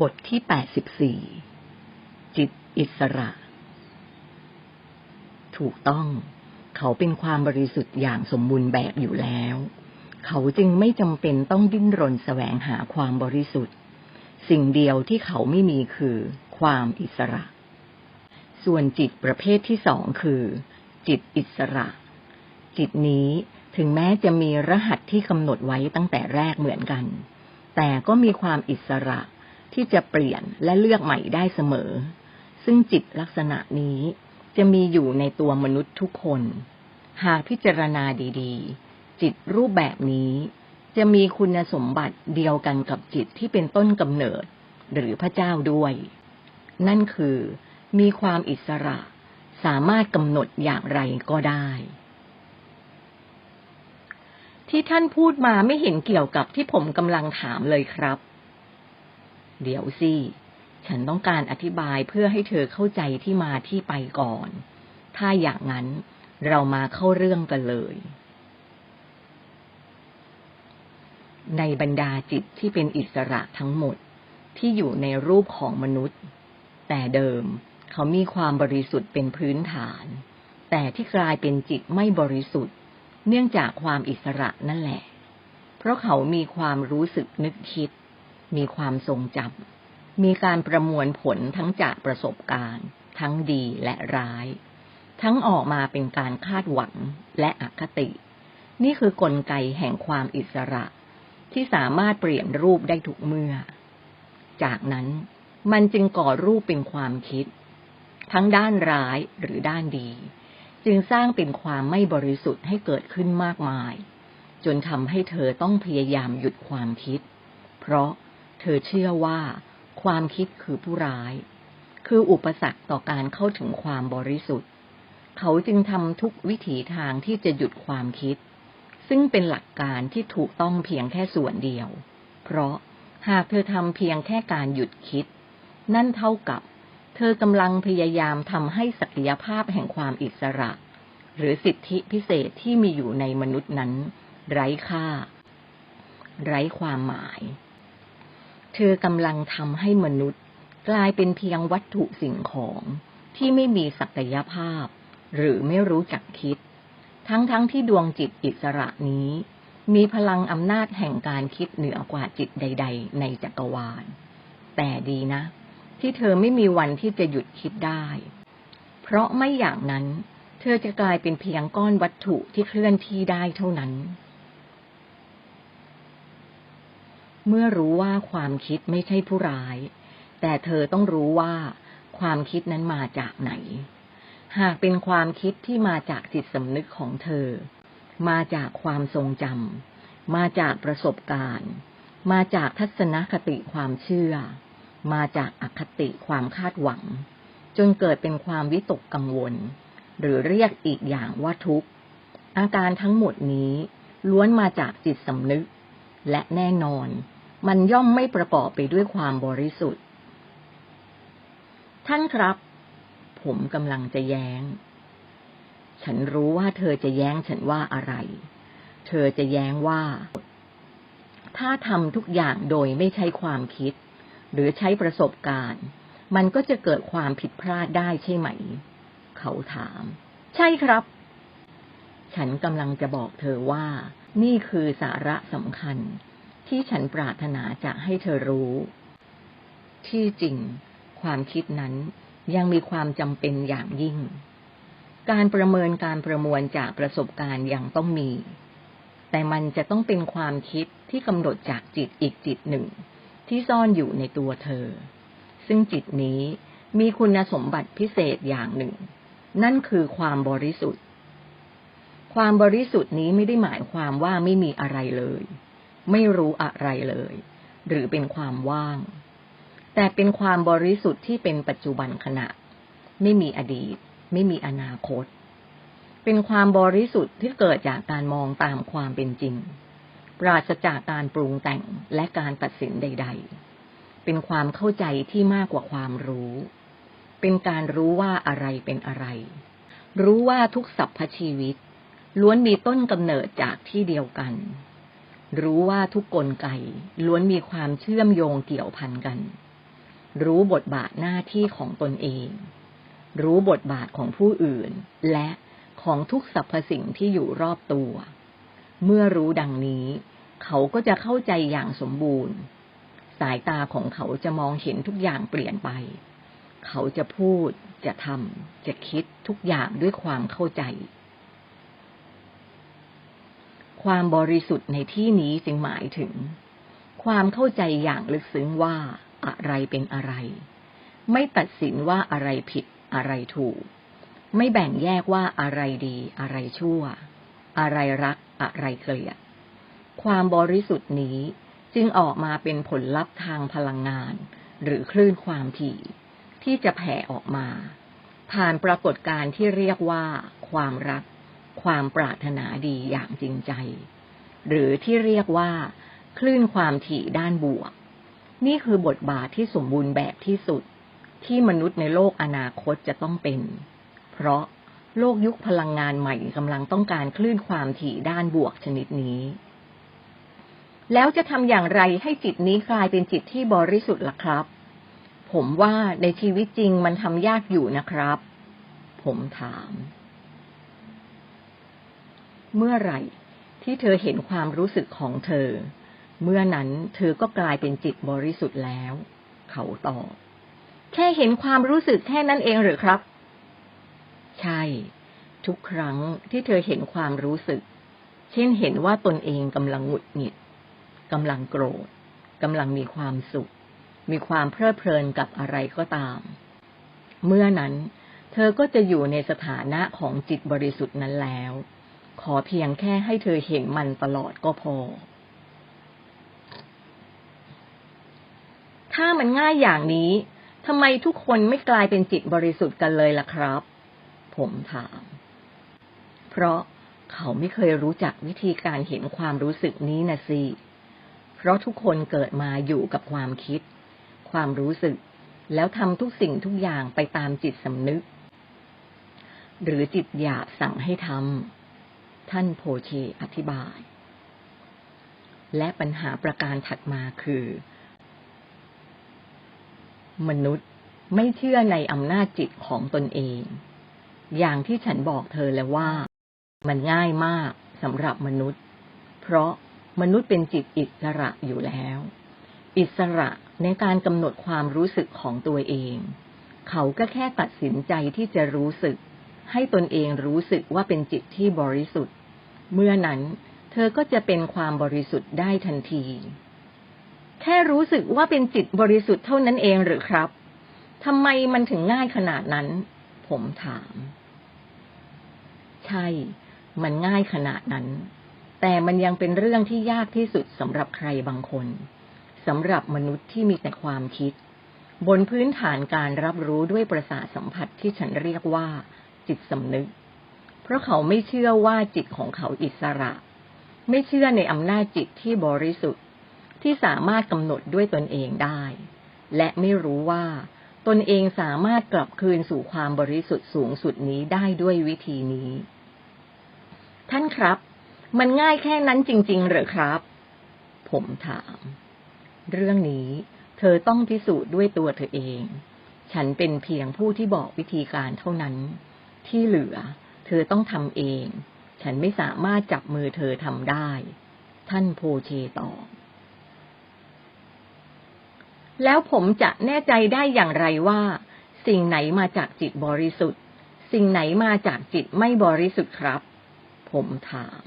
บทที่แปดสิบสี่จิตอิสระ ถูกต้อง เขาเป็นความบริสุทธิ์อย่างสมบูรณ์แบบอยู่แล้ว เขาจึงไม่จำเป็นต้องดิ้นรนแสวงหาความบริสุทธิ์ สิ่งเดียวที่เขาไม่มีคือ ความอิสระ ส่วนจิตประเภทที่สองคือ จิตอิสระ จิตนี้ถึงแม้จะมีรหัสที่กำหนดไว้ตั้งแต่แรกเหมือนกัน แต่ก็มีความอิสระ ที่จะเปลี่ยนและเลือกใหม่ได้เสมอ ซึ่งจิตลักษณะนี้จะมีอยู่ในตัวมนุษย์ทุกคน หากพิจารณาดีๆ จิตรูปแบบนี้ จะมีคุณสมบัติเดียวกันกับจิตที่เป็นต้นกำเนิด หรือพระเจ้าด้วย นั่นคือ มีความอิสระ สามารถกำหนดอย่างไรก็ได้ ที่ท่านพูดมาไม่เห็นเกี่ยวกับที่ผมกำลังถามเลยครับ เดี๋ยวสิ ฉันต้องการอธิบายเพื่อให้เธอเข้าใจที่มาที่ไปก่อน ถ้าอย่างนั้นเรามาเข้าเรื่องกันเลย ในบรรดาจิตที่เป็นอิสระทั้งหมดที่อยู่ในรูปของมนุษย์ แต่เดิมเขามีความบริสุทธิ์เป็นพื้นฐาน แต่ที่กลายเป็นจิตไม่บริสุทธิ์ เนื่องจากความอิสระนั่นแหละ เพราะเขามีความรู้สึกนึกคิด มีความทรงจำมีการประมวลผลทั้งจากประสบการณ์ ทั้งดีและร้าย ทั้งออกมาเป็นการคาดหวังและอคติ นี่คือกลไกแห่งความอิสระ ที่สามารถเปลี่ยนรูปได้ทุกเมื่อ จากนั้นมันจึงก่อรูปเป็นความคิด ทั้งด้านร้ายหรือด้านดี จึงสร้างเป็นความไม่บริสุทธิ์ให้เกิดขึ้นมากมาย จนทำให้เธอต้องพยายามหยุดความคิด เพราะ เธอเชื่อว่า ความคิดคือผู้ร้าย คืออุปสรรคต่อการเข้าถึงความบริสุทธิ์ เขาจึงทำทุกวิถีทางที่จะหยุดความคิด ซึ่งเป็นหลักการที่ถูกต้องเพียงแค่ส่วนเดียว เพราะหากเธอทำเพียงแค่การหยุดคิด นั่นเท่ากับ เธอกำลังพยายามทำให้ศักยภาพแห่งความอิสระ หรือสิทธิพิเศษที่มีอยู่ในมนุษย์นั้น ไร้ค่า ไร้ความหมาย เธอกำลังทำให้มนุษย์ กลายเป็นเพียงวัตถุสิ่งของที่ไม่มีศักยภาพ หรือไม่รู้จักคิด ทั้งๆทที่ดวงจิตอิสระนี้ มีพลังอำนาจแห่งการคิดเหนือกว่าจิตใด ๆ ในจักรวาล แต่ดีนะ ที่เธอไม่มีวันที่จะหยุดคิดได้ เพราะไม่อย่างนั้น เธอจะกลายเป็นเพียงก้อนวัตถุที่เคลื่อนที่ได้เท่านั้น เมื่อรู้ว่าความคิดไม่ใช่ผู้ร้าย แต่เธอต้องรู้ว่าความคิดนั้นมาจากไหน หากเป็นความคิดที่มาจากจิตสำนึกของเธอ มาจากความทรงจำมาจากประสบการณ์ มาจากทัศนคติความเชื่อ มาจากอคติความคาดหวัง จนเกิดเป็นความวิตกกังวล หรือเรียกอีกอย่างว่าทุกข์ อาการทั้งหมดนี้ล้วนมาจากจิตสำนึก และแน่นอน มันย่อมไม่ประกอบไปด้วยความบริสุทธิ์ ท่านครับ ผมกำลังจะแย้ง ฉันรู้ว่าเธอจะแย้งฉันว่าอะไร เธอจะแย้งว่า ถ้าทำทุกอย่างโดยไม่ใช้ความคิด หรือใช้ประสบการณ์ มันก็จะเกิดความผิดพลาดได้ใช่ไหม เขาถาม ใช่ครับ ฉันกำลังจะบอกเธอว่า นี่คือสาระสำคัญ ที่ฉันปรารถนาจะให้เธอรู้ ที่จริง ความคิดนั้นยังมีความจำเป็นอย่างยิ่ง การประเมินการประมวลจากประสบการณ์ยังต้องมี แต่มันจะต้องเป็นความคิดที่กำหนดจากจิตอีกจิตหนึ่ง ที่ซ่อนอยู่ในตัวเธอ ซึ่งจิตนี้มีคุณสมบัติพิเศษอย่างหนึ่ง นั่นคือความบริสุทธิ์ ความบริสุทธิ์นี้ไม่ได้หมายความว่าไม่มีอะไรเลย ไม่รู้อะไรเลย หรือเป็นความว่าง แต่เป็นความบริสุทธิ์ที่เป็นปัจจุบันขณะ ไม่มีอดีต ไม่มีอนาคต เป็นความบริสุทธิ์ที่เกิดจากการมองตามความเป็นจริง ปราศจากการปรุงแต่งและการตัดสินใด ๆ เป็นความเข้าใจที่มากกว่าความรู้ เป็นการรู้ว่าอะไรเป็นอะไร รู้ว่าทุกสรรพชีวิตล้วนมีต้นกำเนิดจากที่เดียวกัน รู้ว่าทุกกลไกล้วนมีความเชื่อมโยงเกี่ยวพันกัน รู้บทบาทหน้าที่ของตนเอง รู้บทบาทของผู้อื่น และของทุกสรรพสิ่งที่อยู่รอบตัว เมื่อรู้ดังนี้ เขาก็จะเข้าใจอย่างสมบูรณ์ สายตาของเขาจะมองเห็นทุกอย่างเปลี่ยนไป เขาจะพูด จะทำ จะคิดทุกอย่างด้วยความเข้าใจ ความบริสุทธิ์ในที่นี้จึงหมายถึง ความเข้าใจอย่างลึกซึ้งว่าอะไรเป็นอะไร ไม่ตัดสินว่าอะไรผิดอะไรถูก ไม่แบ่งแยกว่าอะไรดีอะไรชั่ว อะไรรักอะไรเกลียด ความบริสุทธิ์นี้จึงออกมาเป็นผลลัพธ์ทางพลังงาน หรือคลื่นความถี่ ที่จะแผ่ออกมา ผ่านปรากฏการณ์ที่เรียกว่า ความรัก ความปรารถนาดีอย่างจริงใจ หรือที่เรียกว่า คลื่นความถี่ด้านบวก นี่คือบทบาทที่สมบูรณ์แบบที่สุด ที่มนุษย์ในโลกอนาคตจะต้องเป็น เพราะโลกยุคพลังงานใหม่กำลังต้องการคลื่นความถี่ด้านบวกชนิดนี้ แล้วจะทำอย่างไรให้จิตนี้กลายเป็นจิตที่บริสุทธิ์ล่ะครับ ผมว่าในชีวิตจริงมันทำยากอยู่นะครับ ผมถาม เมื่อไหร่ ที่เธอเห็นความรู้สึกของเธอ เมื่อนั้นเธอก็กลายเป็นจิตบริสุทธิ์แล้ว เขาตอบแค่เห็นความรู้สึกแค่นั้นเองหรือครับ ใช่ ทุกครั้งที่เธอเห็นความรู้สึก เช่นเห็นว่าตนเองกำลังหงุดหงิดกำลังโกรธกำลังมีความสุข มีความเพลิดเพลินกับอะไรก็ตาม เมื่อนั้น เธอก็จะอยู่ในสถานะของจิตบริสุทธิ์นั้นแล้ว ขอเพียงแค่ให้เธอเห็นมันตลอดก็พอ ถ้ามันง่ายอย่างนี้ทำไมทุกคนไม่กลายเป็นจิตบริสุทธิ์กันเลยล่ะครับ ผมถาม เพราะเขาไม่เคยรู้จักวิธีการเห็นความรู้สึกนี้นะสิ เพราะทุกคนเกิดมาอยู่กับความคิด ความรู้สึก แล้วทำทุกสิ่งทุกอย่างไปตามจิตสำนึก หรือจิตหยาบสั่งให้ทำ ท่านโพเชอธิบาย และปัญหาประการถัดมาคือ มนุษย์ไม่เชื่อในอำนาจจิตของตนเอง อย่างที่ฉันบอกเธอแล้วว่า มันง่ายมากสำหรับมนุษย์ เพราะมนุษย์เป็นจิตอิสระอยู่แล้ว อิสระในการกำหนดความรู้สึกของตัวเอง เขาก็แค่ตัดสินใจที่จะรู้สึก ให้ตนเองรู้สึกว่าเป็นจิตที่บริสุทธิ์ เมื่อนั้นเธอก็จะเป็นความบริสุทธิ์ได้ทันที แค่รู้สึกว่าเป็นจิตบริสุทธิ์เท่านั้นเองหรือครับทำไมมันถึงง่ายขนาดนั้น ผมถาม ใช่ มันง่ายขนาดนั้น แต่มันยังเป็นเรื่องที่ยากที่สุดสำหรับใครบางคนสำหรับมนุษย์ที่มีแต่ความคิด บนพื้นฐานการรับรู้ด้วยประสาทสัมผัสที่ฉันเรียกว่า จิตสำนึก เพราะเขาไม่เชื่อว่าจิตของเขาอิสระ ไม่เชื่อในอำนาจจิตที่บริสุทธิ์ที่สามารถกำหนดด้วยตนเองได้ และไม่รู้ว่า ตนเองสามารถกลับคืนสู่ความบริสุทธิ์สูงสุดนี้ได้ด้วยวิธีนี้ ท่านครับ มันง่ายแค่นั้นจริง ๆ หรือครับ ผมถาม เรื่องนี้เธอต้องพิสูจน์ด้วยตัวเธอเอง ฉันเป็นเพียงผู้ที่บอกวิธีการเท่านั้น ที่เหลือ เธอต้องทำเอง ฉันไม่สามารถจับมือเธอทำได้ ท่านโพเชตอบแล้วผมจะแน่ใจได้อย่างไรว่า สิ่งไหนมาจากจิตบริสุทธิ์ สิ่งไหนมาจากจิตไม่บริสุทธิ์ครับ ผมถาม